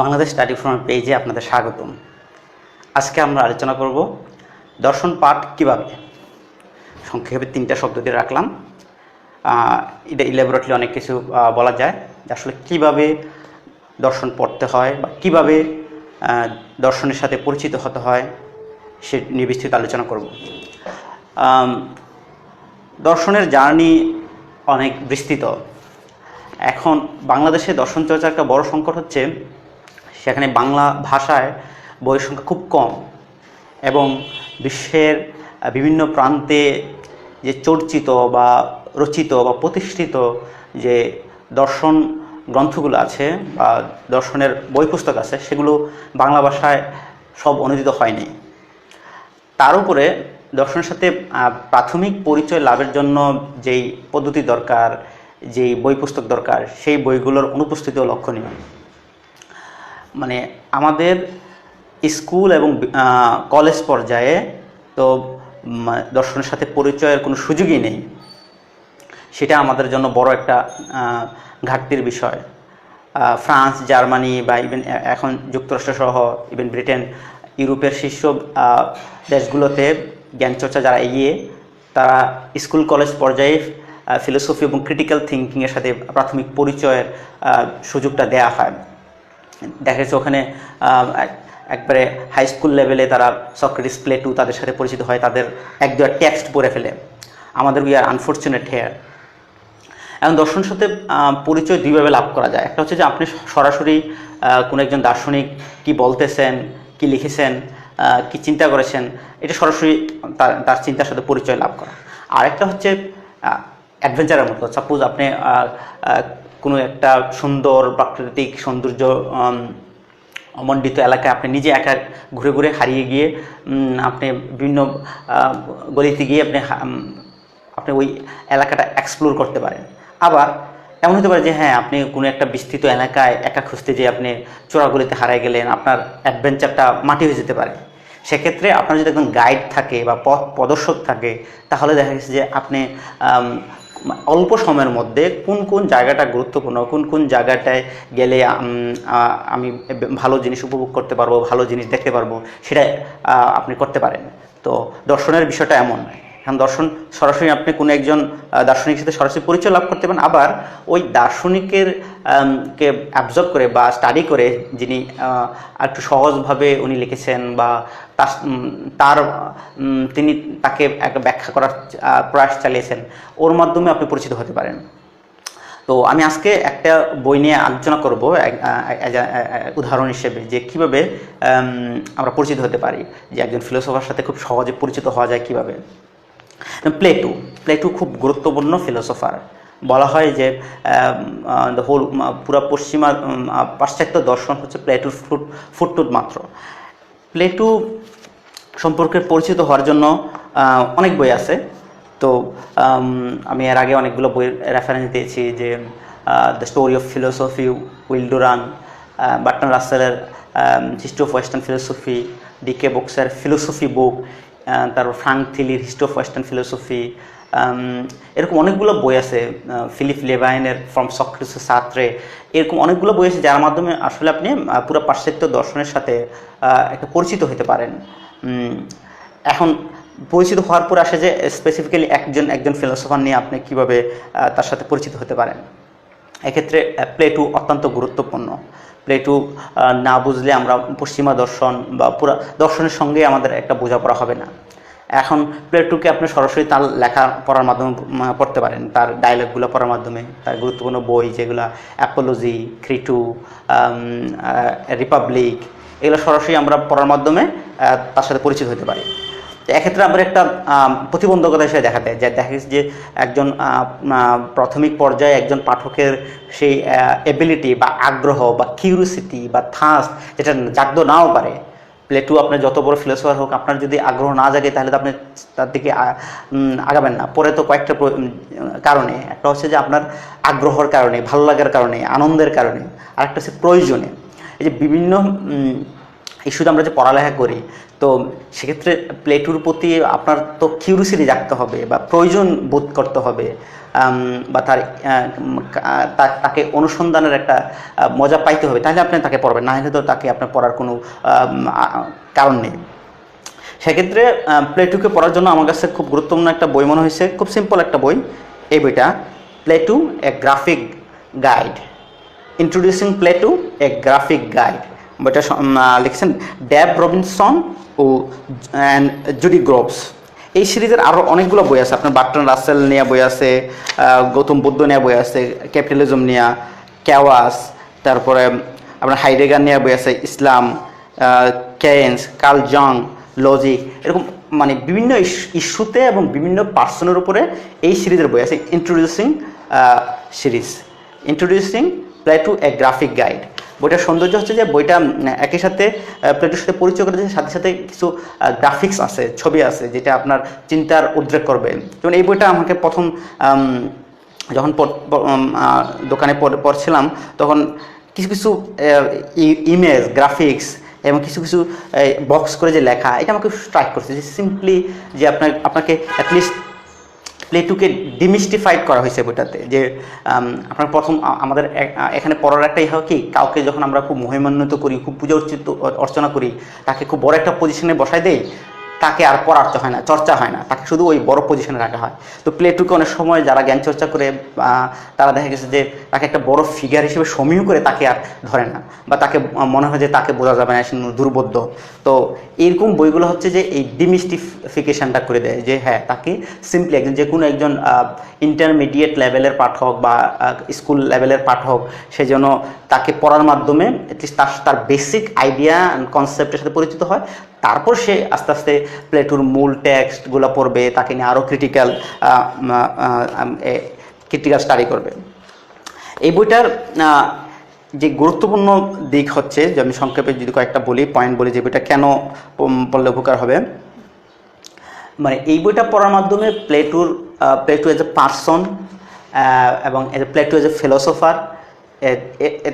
Bangladesh study from পেজে আপনাদের স্বাগতম। আজকে আমরা আলোচনা করব দর্শন পাঠ কীভাবে? সংক্ষেপে তিনটা শব্দ দিয়ে রাখলাম। এটা ইলেবরেটলি অনেক কিছু বলা যায় যে আসলে কীভাবে দর্শন পড়তে হয় বা কীভাবে দর্শনের সাথে পরিচিত হতে হয় সে নিয়ে বিস্তৃত আলোচনা করব। দর্শনের জার্নি অনেক বিস্তৃত। এখন বাংলাদেশে দর্শন চর্চার একটা বড় সংকট হচ্ছে সেখানে বাংলা ভাষায় বইয়ের সংখ্যা খুব কম এবং বিশ্বের বিভিন্ন প্রান্তে যে চর্চিত বা রচিত বা প্রতিষ্ঠিত যে দর্শন গ্রন্থগুলো আছে বা দর্শনের বই পুস্তক আছে, সেগুলো বাংলা ভাষায় সব অনুদিত হয়নি। তার উপরে দর্শনের সাথে প্রাথমিক পরিচয় লাভের জন্য যেই পদ্ধতি দরকার, যেই বই পুস্তক দরকার, সেই বইগুলোর অনুপস্থিতিও লক্ষণীয়। মানে আমাদের স্কুল এবং কলেজ পর্যায়ে তো দর্শনের সাথে পরিচয়ের কোনো সুযোগই নেই। সেটা আমাদের জন্য বড় একটা ঘাটতির বিষয়। ফ্রান্স, জার্মানি বা ইভেন এখন যুক্তরাষ্ট্র সহ ইভেন ব্রিটেন, ইউরোপের শীর্ষ দেশগুলোতে জ্ঞানচর্চা যারা এগিয়ে, তারা স্কুল, কলেজ পর্যায়ে ফিলোসফি এবং ক্রিটিক্যাল থিঙ্কিংয়ের সাথে প্রাথমিক পরিচয়ের সুযোগটা দেয়া হয়। দেখা যাচ্ছে ওখানে একবারে হাই স্কুল লেভেলে তারা সক্রেটিস প্লে টু তাদের সাথে পরিচিত হয়, তাদের এক দুটা টেক্সট পড়ে ফেলে। আমাদের উই আর আনফর্চুনেট হেয়ার এখন দর্শনের সাথে পরিচয় দুইভাবে লাভ করা যায়। একটা হচ্ছে যে আপনি সরাসরি কোনো একজন দার্শনিক কি বলতেছেন, কি লিখেছেন কি চিন্তা করেছেন, এটা সরাসরি তার তার চিন্তার সাথে পরিচয় লাভ করা। আরেকটা হচ্ছে অ্যাডভেঞ্চারের মতো। সাপোজ আপনি কোনো একটা সুন্দর প্রাকৃতিক সৌন্দর্য উম, অমণ্ডিত এলাকায় আপনি নিজে একা ঘুরে ঘুরে হারিয়ে গিয়ে আপনি বিভিন্ন গলিতে গিয়ে আপনি আপনি ওই এলাকাটা এক্সপ্লোর করতে পারেন। আবার এমন হতে পারে যে হ্যাঁ আপনি কোনো একটা বিস্তৃত এলাকায় একা খুঁজতে যেয়ে আপনি চোরাগুলিতে হারাই গেলেন আপনার অ্যাডভেঞ্চারটা মাটি হয়ে যেতে পারে। সেক্ষেত্রে আপনার যদি একজন গাইড থাকে বা পথ প্রদর্শক থাকে তাহলে দেখা গেছে যে আপনি অল্প সময়ের মধ্যে কোন কোন জায়গাটা গুরুত্বপূর্ণ, কোন কোন জায়গাটায় গেলে আমি ভালো জিনিস উপভোগ করতে পারব, ভালো জিনিস দেখতে পারব, সেটা আপনি করতে পারেন। তো দর্শনের বিষয়টা এমন। এখন দর্শন, সরাসরি আপনি কোনো একজন দার্শনিকের সাথে সরাসরি পরিচয় লাভ করতে পারেন। আবার ওই দার্শনিকের কে অ্যাবজর্ব করে বা স্টাডি করে যিনি একটু সহজভাবে উনি লিখেছেন বা তার তিনি তাকে একটা ব্যাখ্যা করার প্রয়াস চালিয়েছেন, ওর মাধ্যমে আপনি পরিচিত হতে পারেন। তো আমি আজকে একটা বই নিয়ে আলোচনা করব উদাহরণ হিসেবে যে কীভাবে আমরা পরিচিত হতে পারি, যে একজন ফিলোসফার সাথে খুব সহজে পরিচিত হওয়া যায় কীভাবে। প্লেটু প্লেটু খুব গুরুত্বপূর্ণ ফিলোসফার বলা হয় যে হোল পুরো পশ্চিমা পাশ্চাত্য দর্শন হচ্ছে প্লেটুর ফুট ফুটটুট মাত্র. প্লেটু সম্পর্কে পরিচিত হওয়ার জন্য অনেক বই আছে। তো আমি এর আগে অনেকগুলো বইয়ের রেফারেন্স দিয়েছি যে the story of philosophy Will Durant Bertrand রাসেলের history of western philosophy DK বক্সের ফিলোসফি বুক তারপর ফ্রাঙ্ক থিলির হিস্ট্রি অফ ওয়েস্টার্ন ফিলোসফি এরকম অনেকগুলো বই আছে ফিলিপ লেভাইনের ফ্রম সক্রিস সাত্রে এরকম অনেকগুলো বই আছে যার মাধ্যমে আসলে আপনি পুরো পাশ্চাত্য দর্শনের সাথে একটা পরিচিত হতে পারেন। এখন পরিচিত হওয়ার পর আসে যে স্পেসিফিক্যালি একজন একজন ফিলোসফার নিয়ে আপনি কীভাবে তার সাথে পরিচিত হতে পারেন। এক্ষেত্রে প্লেটু অত্যন্ত গুরুত্বপূর্ণ। প্লেটু না বুঝলে আমরা পশ্চিমা দর্শন বা পুরা দর্শনের সঙ্গে আমাদের একটা বোঝাপড়া হবে না। এখন প্লেটুকে আপনি সরাসরি তার লেখা পড়ার মাধ্যমে পড়তে পারেন। তার ডায়লগগুলো পড়ার মাধ্যমে, তার গুরুত্বপূর্ণ বই যেগুলো অ্যাপোলজি ক্রিটু রিপাবলিক এগুলো সরাসরি আমরা পড়ার মাধ্যমে তার সাথে পরিচিত হতে পারি। এক্ষেত্রে আমরা একটা প্রতিবন্ধকতা হিসেবে দেখা দেয়, যা দেখা যে একজন প্রাথমিক পর্যায়ে একজন পাঠকের সেই এবিলিটি বা আগ্রহ বা কিউরিসিটি বা থাস যেটা জাগত নাও পারে। প্লেটু আপনার যত বড় ফিলোসফার হোক, আপনার যদি আগ্রহ না জাগে, তাহলে তো আপনি তার দিকে আগাবেন না। পরে তো কয়েকটা কারণে, একটা হচ্ছে যে আপনার আগ্রহের কারণে, ভালো লাগার কারণে, আনন্দের কারণে, আরেকটা হচ্ছে প্রয়োজনে। এই যে বিভিন্ন উম, ইস্যুতে আমরা যে পড়ালেখা করি তো সেক্ষেত্রে প্লেটুর প্রতি আপনার তো কিউরিসিটি জাগতে হবে বা প্রয়োজন বোধ করতে হবে বা তার তাকে অনুসন্ধানের একটা মজা পাইতে হবে। তাহলে আপনি তাকে পড়বেন না হলে তো তাকে আপনার পড়ার কোনো কারণ নেই। সেক্ষেত্রে প্লেটুকে পড়ার জন্য আমার কাছে খুব গুরুত্বপূর্ণ একটা বই মনে হয়েছে খুব সিম্পল একটা বই। এই বইটা Plato a graphic guide introducing Plato a graphic guide ah, লিখছেন ড্যাব রবিনসন ও অ্যান্ড জুডি গ্রোভস। এই সিরিজের আরও অনেকগুলো বই আছে। আপনার বার্টন রাসেল নিয়ে বই আছে গৌতম বুদ্ধ নিয়ে বই আছে ক্যাপিটালিজম নিয়ে ক্যাওয়াস তারপরে আপনার হাইডেগার নিয়ে বই আছে ইসলাম কেন্স কার্ল জং লজিক এরকম মানে বিভিন্ন ইস্যুতে এবং বিভিন্ন পার্সনের উপরে এই সিরিজের বই আছে। Introducing series. Introducing Plato a graphic guide. বইটার সৌন্দর্য হচ্ছে যে বইটা একই সাথে প্লেটুর সাথে পরিচয় করে সাথে সাথে কিছু গ্রাফিক্স আছে, ছবি আছে, যেটা আপনার চিন্তার উদ্রেক করবে। যেমন এই বইটা আমাকে প্রথম যখন দোকানে পড়- পড়ছিলাম, তখন কিছু কিছু ইমেজ গ্রাফিক্স এবং কিছু কিছু বক্স করে যে লেখা, এটা আমাকে স্ট্রাইক করছে যে সিম্পলি যে আপনার, আপনাকে অ্যাটলিস্ট প্লেটুকে ডিমিস্টিফাইড করা হয়েছে বইটাতে, যে আপনার প্রথম আমাদের এখানে পড়ার একটা ইহা কি, কাউকে যখন আমরা খুব মহিমান্বিত করি, খুব পূজা অর্চিত অর্চনা করি, তাকে খুব বড় একটা পজিশনে বসাই দেই তাকে আর পড়ার হয় না, চর্চা হয় না, তাকে শুধু ওই বড় পজিশনে রাখা হয়। তো প্লেটুকে অনেক সময় যারা জ্ঞান চর্চা করে তারা দেখা গেছে যে তাকে একটা বড় ফিগার হিসেবে সমীহ করে তাকে আর ধরে না, বা তাকে মনে হয় যে তাকে বোঝা যাবে না দুর্বোধ্য। তো এইরকম বইগুলো হচ্ছে যে এই ডিমিস্টিফিকেশনটা করে দেয় যে হ্যাঁ তাকে সিম্পলি একজন, যে কোনো একজন ইন্টারমিডিয়েট লেভেলের পাঠক বা স্কুল লেভেলের পাঠক, সে যেন তাকে পড়ার মাধ্যমে অ্যাটলিস্ট তার তার বেসিক আইডিয়া কনসেপ্টের সাথে পরিচিত হয় তারপর সে আস্তে আস্তে প্লেটুর মূল টেক্সটগুলো পড়বে, তাকে নিয়ে আরও ক্রিটিক্যাল ক্রিটিক্যাল স্টাডি করবে। এই বইটার যে গুরুত্বপূর্ণ দিক হচ্ছে, যে আমি সংক্ষেপে যদি কয়েকটা বলি পয়েন্ট বলি, যে বইটা কেন পড়লে উপকার হবে। মানে এই বইটা পড়ার মাধ্যমে প্লেটুর প্লেটু এজ এ পার্সন এবং প্লেটু এজ এ ফিলোসোফার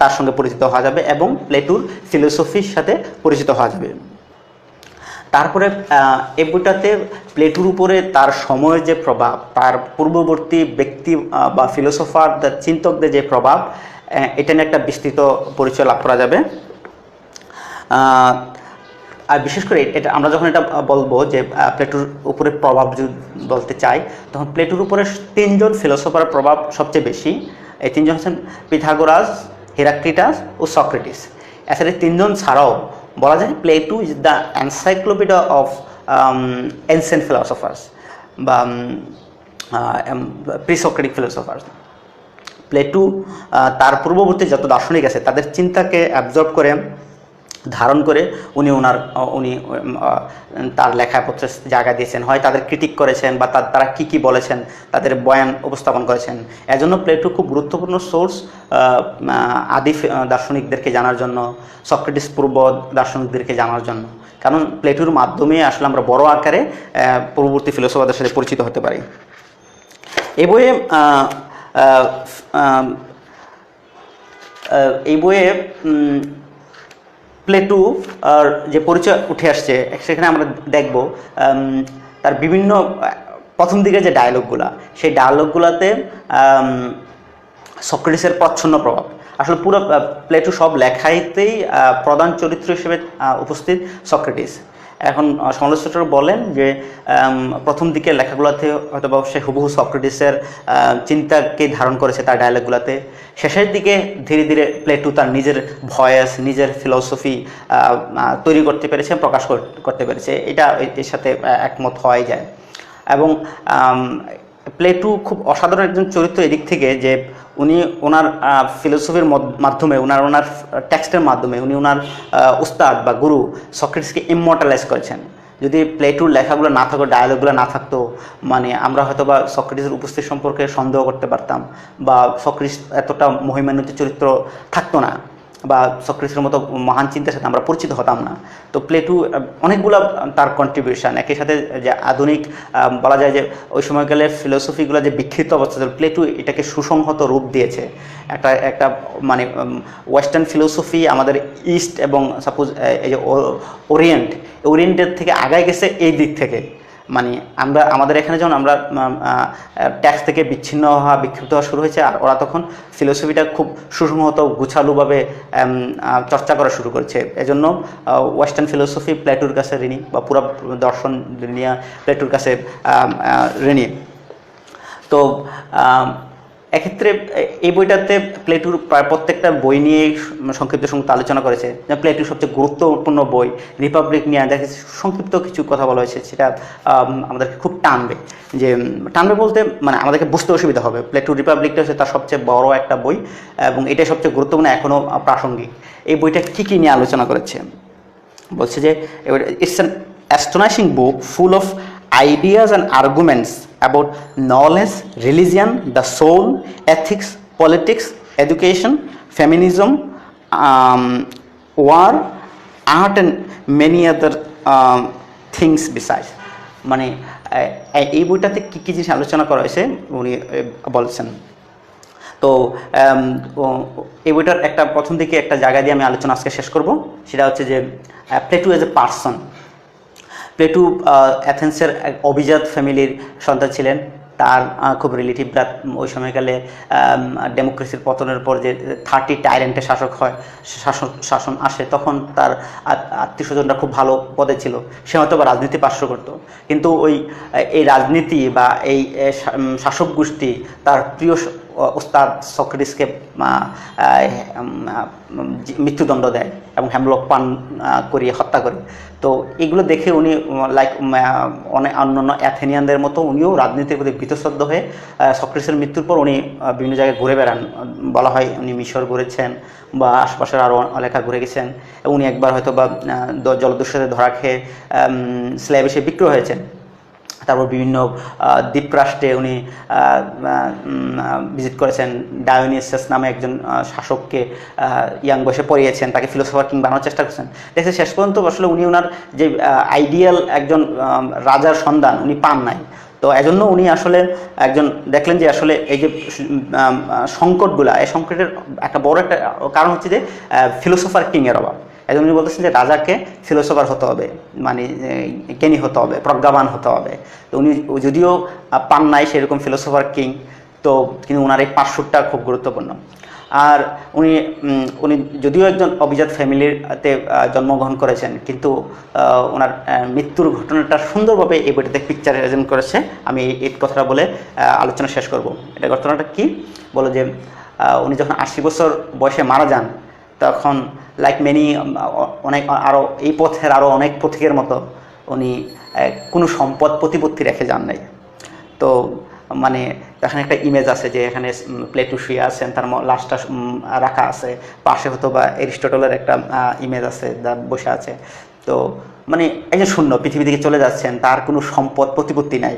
তার সঙ্গে পরিচিত হওয়া যাবে, এবং প্লেটুর ফিলোসফির সাথে পরিচিত হওয়া যাবে। তারপরে এই বইটাতে প্লেটুর উপরে তার সময়ের যে প্রভাব, তার পূর্ববর্তী ব্যক্তি বা ফিলোসোফার চিন্তকদের যে প্রভাব এটা নিয়ে একটা বিস্তৃত পরিচয় লাভ করা যাবে। আর বিশেষ করে এটা, আমরা যখন এটা বলব যে প্লেটুর উপরে প্রভাব যদি বলতে চাই, তখন প্লেটুর উপরে তিনজন ফিলোসফারের প্রভাব সবচেয়ে বেশি। এই তিনজন হচ্ছেন পিথাগোরাস, হেরাক্লিটাস ও সক্রেটিস। এছাড়া তিনজন ছাড়াও বলা যায় Plato is the encyclopedia of ancient philosophers বা প্রিসক্রেটিক ফিলোসফার্স প্লেটু তার পূর্ববর্তী যত দার্শনিক আছে, তাদের চিন্তাকে অ্যাবজর্ব করে ধারণ করে উনি ওনার উনি তার লেখাপত্রে জায়গা দিয়েছেন, হয় তাদের ক্রিটিক করেছেন বা তার কী কী বলেছেন, তাদের বয়ান উপস্থাপন করেছেন। এজন্য প্লেটু খুব গুরুত্বপূর্ণ সোর্স আদি দার্শনিকদেরকে জানার জন্য, সক্রেটিস পূর্ব দার্শনিকদেরকে জানার জন্য। কারণ প্লেটুর মাধ্যমে আসলে আমরা বড় আকারে পূর্ববর্তী ফিলোসফারদের সাথে পরিচিত হতে পারি। এই বইয়ে এই বইয়ে প্লেটু যে পরিচয় উঠে আসছে, সেখানে আমরা দেখব তার বিভিন্ন প্রথম দিকে যে ডায়লগগুলা সেই ডায়লগগুলোতে সক্রেটিসের প্রচ্ছন্ন প্রভাব। আসলে পুরো প্লেটু সব লেখাইতেই প্রধান চরিত্র হিসেবে উপস্থিত সক্রেটিস। এখন সমালোচকরা বলেন যে প্রথম দিকে লেখাগুলোতে হয়তো বা সে হুবহু সক্রেটিসের চিন্তাকে ধারণ করেছে তার ডায়লগগুলোতে শেষের দিকে ধীরে ধীরে প্লেটু তার নিজের ভয়েস, নিজের ফিলসফি তৈরি করতে পেরেছে, প্রকাশ করতে পেরেছে। এটা এর সাথে একমত হওয়াই যায়। এবং প্লেটু খুব অসাধারণ একজন চরিত্র এদিক থেকে যে উনি ওনার ফিলোসফির মাধ্যমে ওনার ওনার টেক্সটের মাধ্যমে উনি ওনার উস্তাদ বা গুরু সক্রেটিসকে ইমমর্টালাইজ করেছেন। যদি প্লেটুর লেখাগুলো না থাকতো ডায়ালগুলো না থাকতো মানে আমরা হয়তো বা সক্রেটিসের উপস্থিতি সম্পর্কে সন্দেহ করতে পারতাম বা সক্রেটিস এতটা মহিমান্বিত চরিত্র থাকতো না। বা সক্রেটিসের মতো মহান চিন্তার সাথে আমরা পরিচিত হতাম না। তো প্লেটু অনেকগুলো তার কন্ট্রিবিউশন একই সাথে যে আধুনিক বলা যায় যে ওই সময়কালের ফিলোসফিগুলো যে বিক্ষিপ্ত অবস্থা ছিল প্লেটু এটাকে সুসংহত রূপ দিয়েছে। একটা একটা মানে ওয়েস্টার্ন ফিলোসফি আমাদের ইস্ট এবং সাপোজ এই যে ওরিয়েন্ট ওরিয়েন্টের থেকে আগায় গেছে এই দিক থেকে। মানে আমরা, আমাদের এখানে যখন আমরা ট্যাক্স থেকে বিচ্ছিন্ন হওয়া, বিক্ষিপ্ত হওয়া শুরু হয়েছে, আর ওরা তখন ফিলোসফিটা খুব সুসংহত, গুছালুভাবে চর্চা করা শুরু করেছে। এজন্য ওয়েস্টার্ন ফিলোসফি প্লেটুর কাছে ঋণী, বা পুরা দর্শন প্লেটুর কাছে ঋণী। তো এক্ষেত্রে এই বইটাতে প্লেটুর প্রায় প্রত্যেকটা বই নিয়ে সংক্ষিপ্ত সংক্ষিপ্ত আলোচনা করেছে। যেমন প্লেটুর সবচেয়ে গুরুত্বপূর্ণ বই, রিপাবলিক নিয়ে দেখে সংক্ষিপ্ত কিছু কথা বলা হয়েছে, সেটা আমাদেরকে খুব টানবে। যে টানবে বলতে মানে আমাদেরকে বুঝতে অসুবিধা হবে। প্লেটুর রিপাবলিকটা হচ্ছে তার সবচেয়ে বড় একটা বই, এবং এটাই সবচেয়ে গুরুত্বপূর্ণ এখনও প্রাসঙ্গিক। এই বইটা কী কী নিয়ে আলোচনা করেছে? বলছে যে it's an astonishing book full of ideas and arguments about knowledge religion the soul ethics politics education feminism war art and many other things beside মানে এই বইটাতে কী কী জিনিস আলোচনা করা হয়েছে, উনি বলছেন। তো এই বইটার একটা প্রথম দিকে একটা জায়গা দিয়ে আমি আলোচনা আজকে শেষ করব, সেটা হচ্ছে যে Plato as a person Plato অ্যাথেন্সের এক অভিজাত ফ্যামিলির সন্তান ছিলেন। তার খুব রিলেটিভরা ওই সময়কালে ডেমোক্রেসির পতনের পর যে থার্টি টাইরেন্টের শাসক হয়, শাসন শাসন আসে, তখন তার আত্মীয় স্বজনরা খুব ভালো পদে ছিল। সে হয়তো বা রাজনীতি পার্শ্ব করতো। কিন্তু ওই, এই রাজনীতি বা এই শাসক গোষ্ঠী তার প্রিয় ওস্তাদ সক্রেটিসকে মৃত্যুদণ্ড দেয় এবং হ্যামলক পান করিয়ে হত্যা করে। তো এগুলো দেখে উনি লাইক অনেক অন্যান্য অ্যাথেনিয়ানদের মতো উনিও রাজনীতির প্রতি ভীতশ্রদ্ধ হয়ে সক্রেটিসের মৃত্যুর পর উনি বিভিন্ন জায়গায় ঘুরে বেড়ান। বলা হয় উনি মিশর ঘুরেছেন বা আশপাশের আরও এলাকা ঘুরে গেছেন উনি একবার হয়তো বা জলদস্যুতে ধরা খেয়ে স্ল্যাব এসে বিক্রয় হয়েছেন। তারপর বিভিন্ন দ্বীপরাষ্ট্রে উনি ভিজিট করেছেন। ডায়োনিসাস নামে একজন শাসককে ইয়াং বয়সে পড়িয়েছেন, তাকে ফিলোসফার কিং বানানোর চেষ্টা করছেন। দেখছে শেষ পর্যন্ত আসলে উনি ওনার যে আইডিয়াল একজন রাজার সন্ধান উনি পান নাই। তো এজন্য উনি আসলে একজন, দেখলেন যে আসলে এই যে সংকটগুলা, এই সংকটের একটা বড় একটা কারণ হচ্ছে যে ফিলোসফার কিংয়ের অভাব। একজন উনি বলতেছেন যে রাজাকে ফিলোসফার হতে হবে মানে জ্ঞানী হতে হবে, প্রজ্ঞাবান হতে হবে। তো উনি যদিও পান নাই সেরকম ফিলোসফার কিং, তো কিন্তু ওনার এই পাঁচশোটা খুব গুরুত্বপূর্ণ। আর উনি উনি যদিও একজন অভিজাত ফ্যামিলিতে জন্মগ্রহণ করেছেন, কিন্তু ওনার মৃত্যুর ঘটনাটা সুন্দরভাবে এই বইটাতে পিকচার রেজেন্ট করেছে। আমি এই কথাটা বলে আলোচনা শেষ করব। এটা ঘটনাটা কি? বলো যে উনি যখন আশি বছর বয়সে মারা যান তখন লাইক মেনি অনেক আরও এই পথের আরও অনেক পথিকের মতো উনি কোনো সম্পদ প্রতিপত্তি রেখে যান নাই। তো মানে এখানে একটা ইমেজ আছে যে এখানে প্লেটু শুয়ে আছেন তার লাশটা রাখা আছে। পাশে হতো বা এরিস্টটলের একটা ইমেজ আছে যা বসে আছে। তো মানে একজন শূন্য পৃথিবী থেকে চলে যাচ্ছেন তার কোনো সম্পদ প্রতিপত্তি নাই।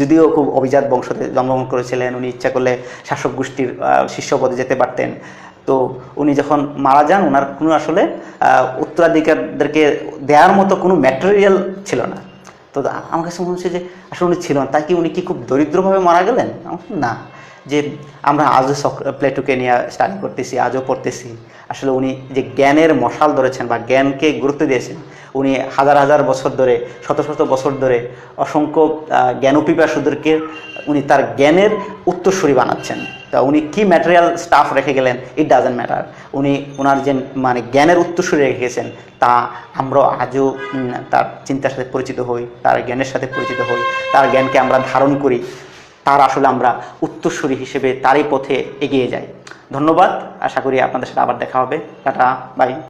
যদিও খুব অভিজাত বংশতে জন্মগ্রহণ করেছিলেন উনি ইচ্ছা করলে শাসক গোষ্ঠীর আহ, শীর্ষ পদে যেতে পারতেন। তো উনি যখন মারা যান ওনার কোনো আসলে উত্তরাধিকারদেরকে দেওয়ার মতো কোনো ম্যাটেরিয়াল ছিল না। তো আমার কাছে মনে হচ্ছে যে, আসলে উনি ছিল না। তাই কি উনি কি খুব দরিদ্রভাবে মারা গেলেন? না। যে আমরা আজও প্লেটুকে নিয়ে স্টাডি করতেছি, আজও পড়তেছি। আসলে উনি যে জ্ঞানের মশাল ধরেছেন বা জ্ঞানকে গুরুত্ব দিয়েছেন উনি হাজার হাজার বছর ধরে, শত শত বছর ধরে অসংখ্য জ্ঞানপিপাসুদেরকে উনি তার জ্ঞানের উত্তরসূরি বানাচ্ছেন। তা উনি কি ম্যাটেরিয়াল স্টাফ রেখে গেলেন? ইট ডাজেন্ট ম্যাটার উনি ওনার যে মানে জ্ঞানের উত্তরসূরি রেখে গেছেন, তা আমরা আজও তার চিন্তার সাথে পরিচিত হই, তার জ্ঞানের সাথে পরিচিত হই, তার জ্ঞানকে আমরা ধারণ করি, তার আসলে আমরা উত্তরসূরি হিসেবে তারই পথে এগিয়ে যাই। ধন্যবাদ। আশা করি আপনাদের সাথে আবার দেখা হবে। টাটা। বাই